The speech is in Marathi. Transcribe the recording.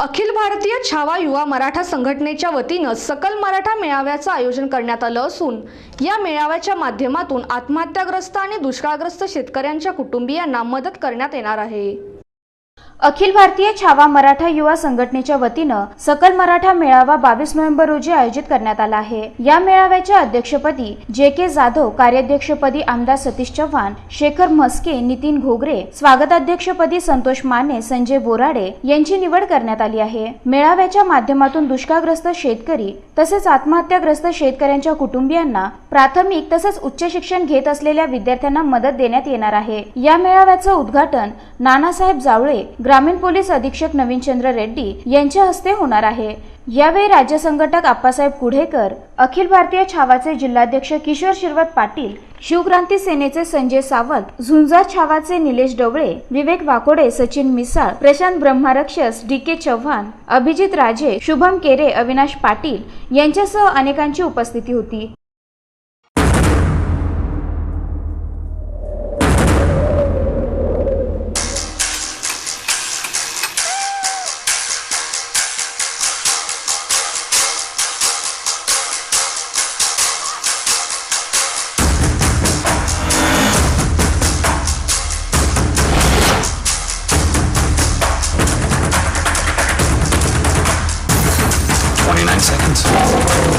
अखिल भारतीय छावा युवा मराठा संघटनेच्या वतीनं सकल मराठा मेळाव्याचं आयोजन करण्यात आलं असून या मेळाव्याच्या माध्यमातून आत्महत्याग्रस्त आणि दुष्काळग्रस्त शेतकऱ्यांच्या कुटुंबियांना मदत करण्यात येणार आहे. अखिल भारतीय छावा मराठा युवा संघटनेच्या वतीनं सकल मराठा मेळावा बावीस नोव्हेंबर रोजी आयोजित करण्यात आला आहे. या मेळाव्याच्या अध्यक्षपदी जे के जाधव कार्याध्यक्षपदी आमदार सतीश चव्हाण शेखर म्हस्के नितीन घोगरे स्वागताध्यक्षपदी संतोष माने संजय बोराडे यांची निवड करण्यात आली आहे. मेळाव्याच्या माध्यमातून दुष्काळग्रस्त शेतकरी तसेच आत्महत्याग्रस्त शेतकऱ्यांच्या कुटुंबियांना प्राथमिक तसेच उच्च शिक्षण घेत असलेल्या विद्यार्थ्यांना मदत देण्यात येणार आहे. या मेळाव्याचं उद्घाटन नानासाहेब जावळे ग्रामीण पोलीस अधीक्षक नवीनचंद्र रेड्डी यांच्या हस्ते होणार आहे. यावेळी राज्य संघटक आप्पासाहेब कुढेकर अखिल भारतीय छावाचे जिल्हाध्यक्ष किशोर शिरवत पाटील शिवक्रांती सेनेचे संजय सावंत झुंजार छावाचे निलेश डवळे विवेक वाकोडे सचिन मिसाळ प्रशांत ब्रह्मारक्षस डी के चव्हाण अभिजित राजे शुभम केरे अविनाश पाटील यांच्यासह अनेकांची उपस्थिती होती. Excellent.